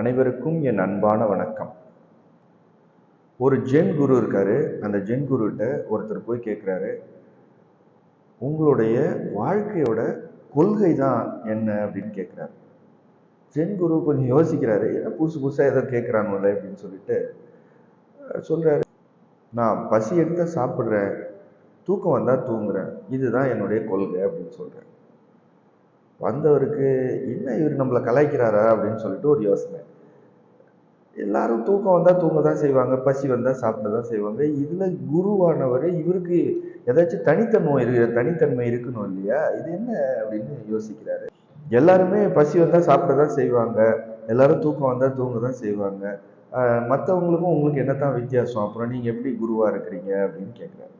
அனைவருக்கும் என் அன்பான வணக்கம். ஒரு ஜென் குரு இருக்காரு. அந்த ஜென் குருகிட்ட ஒருத்தர் போய் கேட்குறாரு உங்களுடைய வாழ்க்கையோட கொள்கை தான் என்ன அப்படின்னு கேட்குறாரு ஜென் குரு கொஞ்சம் யோசிக்கிறாரு. ஏன்னா புதுசு புதுசாக எதோ கேட்குறாங்கல்ல அப்படின்னு சொல்லிட்டு சொல்கிறாரு நான் பசி எடுத்தால் சாப்பிட்றேன். தூக்கம் வந்தால் தூங்குறேன். இதுதான் என்னுடைய கொள்கை அப்படின்னு சொல்கிறேன் வந்தவருக்கு என்ன இவர் நம்மளை கலாய்க்கிறாரா? அப்படின்னு சொல்லிட்டு ஒரு யோசனை. எல்லாரும் தூக்கம் வந்தால் தூங்க தான் செய்வாங்க பசி வந்தால் சாப்பிட தான் செய்வாங்க. இதில் குருவானவர் இவருக்கு ஏதாச்சும் தனித்தன்மை இருக்கு தனித்தன்மை இருக்கணும் இல்லையா? இது என்ன அப்படின்னு யோசிக்கிறாரு. எல்லாருமே பசி வந்தால் சாப்பிட தான் செய்வாங்க எல்லாரும் தூக்கம் வந்தால் தூங்க தான் செய்வாங்க. மற்றவங்களுக்கும் உங்களுக்கு என்னத்தான் வித்தியாசம்? அப்புறம் நீங்கள் எப்படி குருவாக இருக்கிறீங்க அப்படின்னு கேட்குறாரு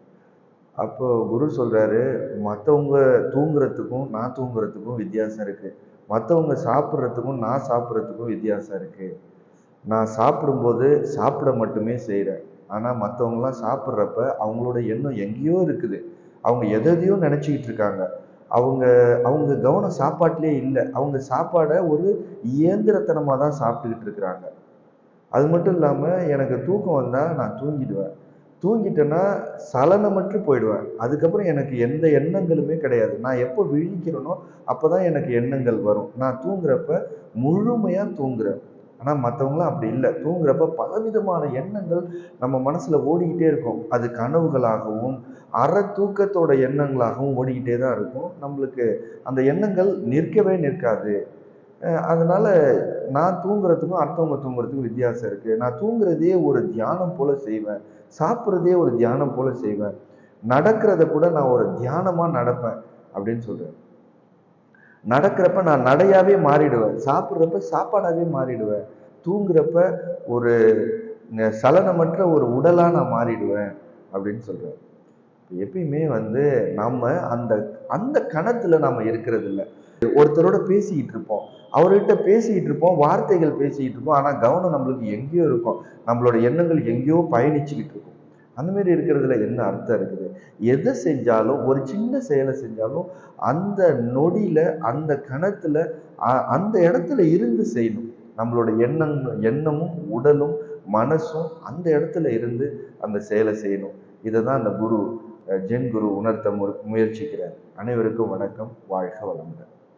அப்போ குரு சொல்கிறாரு மற்றவங்க தூங்குறதுக்கும் நான் தூங்குறதுக்கும் வித்தியாசம் இருக்குது மற்றவங்க சாப்பிட்றதுக்கும் நான் சாப்பிட்றதுக்கும் வித்தியாசம் இருக்குது நான் சாப்பிடும்போது சாப்பிட மட்டுமே செய்கிறேன் ஆனால் மற்றவங்களாம் சாப்பிட்றப்ப அவங்களோட எண்ணம் எங்கேயோ இருக்குது. அவங்க எதையோ நினச்சிக்கிட்டு இருக்காங்க. அவங்க அவங்க கவனம் சாப்பாட்டிலே இல்லை. அவங்க சாப்பாடை ஒரு இயந்திரத்தனமாக தான் சாப்பிட்டுக்கிட்டு இருக்கிறாங்க. அது மட்டும் இல்லாமல் எனக்கு தூக்கம் வந்தால் நான் தூங்கிடுவேன். தூங்கிட்டேன்னா சலனமற்று போயிடுவேன். அதுக்கப்புறம் எனக்கு எந்த எண்ணங்களுமே கிடையாது. நான் எப்போ விழிக்கிறேனோ அப்போ தான் எனக்கு எண்ணங்கள் வரும். நான் தூங்குறப்ப முழுமையாக தூங்குறேன். ஆனால் மற்றவங்களாம் அப்படி இல்லை. தூங்குறப்ப பலவிதமான எண்ணங்கள் நம்ம மனசில் ஓடிக்கிட்டே இருக்கும். அது கனவுகளாகவும் அற தூக்கத்தோட எண்ணங்களாகவும் ஓடிக்கிட்டே தான் இருக்கும். நம்மளுக்கு அந்த எண்ணங்கள் நிற்கவே நிற்காது. அதனால நான் தூங்குறதுக்கும் அடுத்தவங்க தூங்குறதுக்கும் வித்தியாசம் இருக்குது நான் தூங்குறதே ஒரு தியானம் போல செய்வேன். சாப்பிட்றதே ஒரு தியானம் போல செய்வேன். நடக்கிறத கூட நான் ஒரு தியானமாக நடப்பேன் அப்படின்னு சொல்கிறேன் நடக்கிறப்ப நான் நடையாவே மாறிடுவேன். சாப்பிட்றப்ப சாப்பாடாவே மாறிடுவேன். தூங்குறப்ப ஒரு சலனமற்ற ஒரு உடலாக நான் மாறிடுவேன் அப்படின்னு சொல்கிறேன் எப்பயுமே வந்து நம்ம அந்த அந்த கணத்தில் நம்ம இருக்கிறது இல்லை ஒருத்தரோட பேசிக்கிட்டு இருப்போம். அவர்கிட்ட பேசிக்கிட்டு இருப்போம் வார்த்தைகள் பேசிக்கிட்டு இருப்போம். ஆனால் கவனம் நம்மளுக்கு எங்கேயோ இருக்கும். நம்மளோட எண்ணங்கள் எங்கேயோ பயணிச்சுக்கிட்டு இருக்கும். அந்த மாதிரி இருக்கிறதுல என்ன அர்த்தம் இருக்குது? எதை செஞ்சாலும் ஒரு சின்ன செயலை செஞ்சாலும் அந்த நொடியில அந்த கணத்துல அ- அந்த இடத்துல இருந்து செய்யணும். நம்மளோட எண்ணம் எண்ணமும் உடலும் மனசும் அந்த இடத்துல இருந்து அந்த செயலை செய்யணும். இதை தான் அந்த குரு ஜென் குரு உணர்த்த மு- முயற்சிக்கிறார். அனைவருக்கும் வணக்கம். வாழ்க வளமுடன்.